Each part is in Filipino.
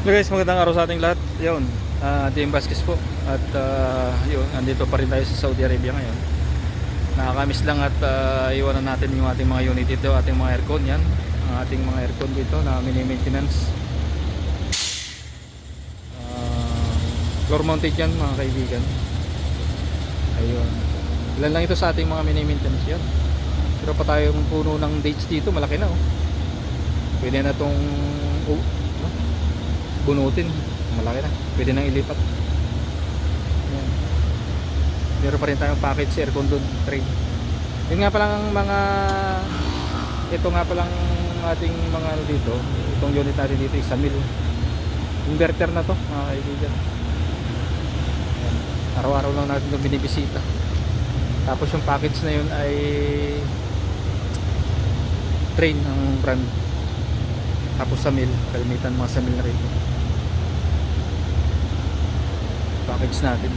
So guys, magandang araw sa ating lahat. Yun, uh, Team Vasquez po. At uh, yun, andito pa rin tayo sa Saudi Arabia ngayon. Nakakamiss lang at uh, iwanan natin yung ating mga unit dito, ating mga aircon yan. Ang ating mga aircon dito na mini-maintenance. Uh, floor mounted yan mga kaibigan. Ayun. Ilan lang ito sa ating mga mini-maintenance yan. Pero pa tayong puno ng dates dito, malaki na oh. Pwede na tong oh? Bunutin. Malaki na. Pwede nang ilipat. Yan. Meron pa rin tayong package aircon doon, trade. Yun nga palang mga ito nga palang ating mga ano dito, itong unit natin dito isa mil. Inverter na to, mga kaibigan. Araw-araw lang natin itong binibisita. Tapos yung package na yun ay train ng brand. Tapos sa mill, kalimitan mga sa mill na rin. Package natin.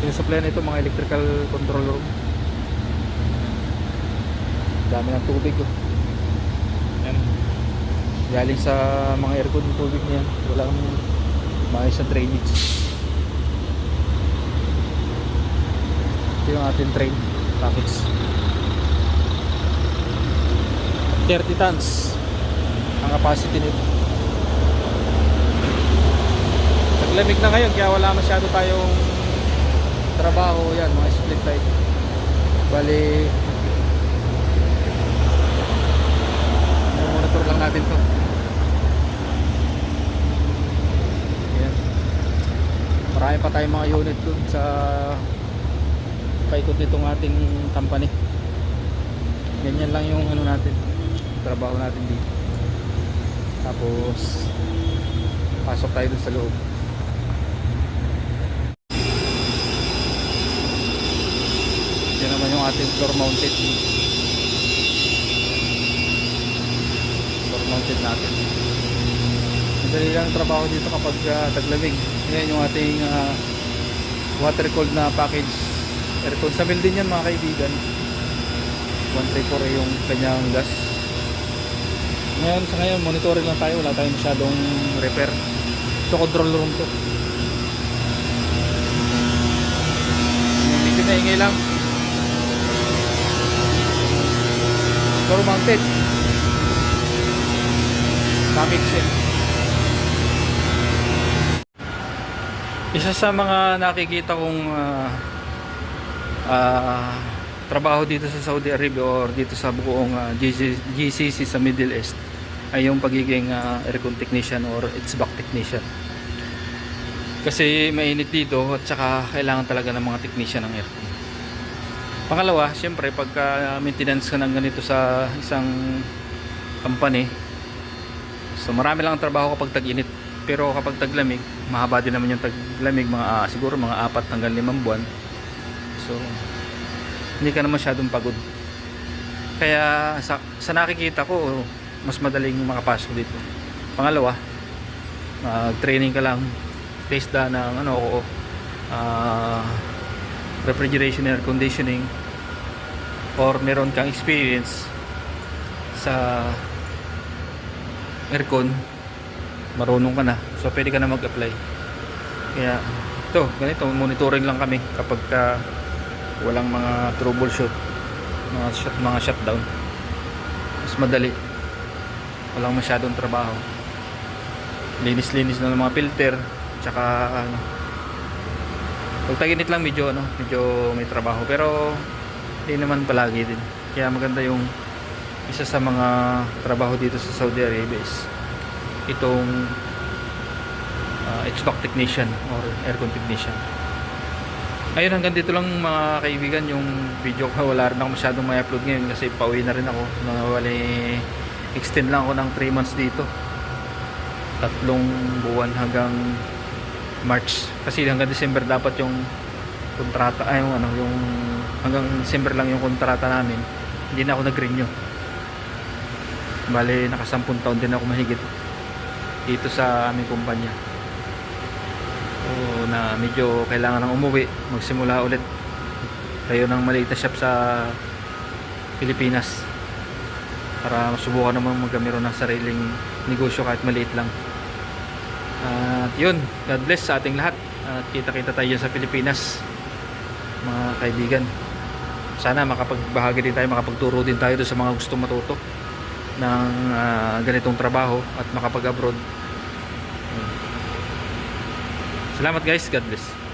Sinusupply na ito mga electrical control room. Dami ng tubig oh. Yan. Galing sa mga aircon yung tubig niya. Walang maayos sa drainage. Ito yung ating train package. 30 tons ang capacity nito. Naglamig na ngayon kaya wala masyado tayong trabaho yan mga split type. Bali monitor lang natin to. Yan. Marami pa tayong mga unit dun sa paikot nitong ating company. Ganyan lang yung ano natin trabaho natin dito tapos pasok tayo dun sa loob naman yung ating floor mounted. Floor mounted natin. Madali lang ang trabaho dito kapag uh, taglamig. Yan yung ating uh, water cooled na package. Aircon. Sa mill din yan mga kaibigan. 134 yung kanyang gas. Ngayon sa ngayon monitoring lang tayo. Wala tayong masyadong repair. Ito control room to. Medyo naingay lang floor mounted package yan. Isa sa mga nakikita kong ah, ah, trabaho dito sa Saudi Arabia or dito sa buong uh, GC, GCC sa Middle East ay yung pagiging uh, aircon technician or HVAC technician. Kasi mainit dito at saka kailangan talaga ng mga technician ng aircon pangalawa syempre pagka maintenance ka ng ganito sa isang company so marami lang ang trabaho kapag tag-init. Pero kapag taglamig mahaba din naman yung taglamig mga uh, siguro mga apat hanggang limang buwan. So hindi ka na masyadong pagod. Kaya sa, sa nakikita ko mas madaling makapasok dito. Pangalawa uh, training ka lang. Taste da ng ano ko uh, refrigeration air conditioning or meron kang experience sa aircon marunong ka na. So pwede ka na mag-apply. Kaya ito ganito monitoring lang kami kapag ka walang mga troubleshoot mga shut mga shutdown. Mas madali. Walang masyadong trabaho. Linis linis na ng mga filter tsaka ano pag taginit lang medyo ano medyo may trabaho pero hindi naman palagi din kaya maganda yung isa sa mga trabaho dito sa Saudi Arabia is itong uh, HVAC technician or aircon technician Ayun hanggang dito lang mga kaibigan yung video ko. Wala rin ako masyadong may upload ngayon kasi pauwi na rin ako. Nawali extend lang ako ng 3 months dito. Tatlong buwan hanggang March. Kasi hanggang December dapat yung kontrata ay yung ano yung hanggang December lang yung kontrata namin. Hindi na ako nag-renew. Bale nakasampung taon din ako mahigit dito sa aming kumpanya. So, na medyo kailangan nang umuwi, magsimula ulit tayo ng maliit na shop sa Pilipinas para masubukan naman magkamero ng sariling negosyo kahit maliit lang At yun, God bless sa ating lahat. At kita-kita tayo sa Pilipinas, mga kaibigan. Sana makapagbahagi din tayo, makapagturo din tayo sa mga gustong matuto ng ah, ganitong trabaho at makapag-abroad. Salamat guys, God bless.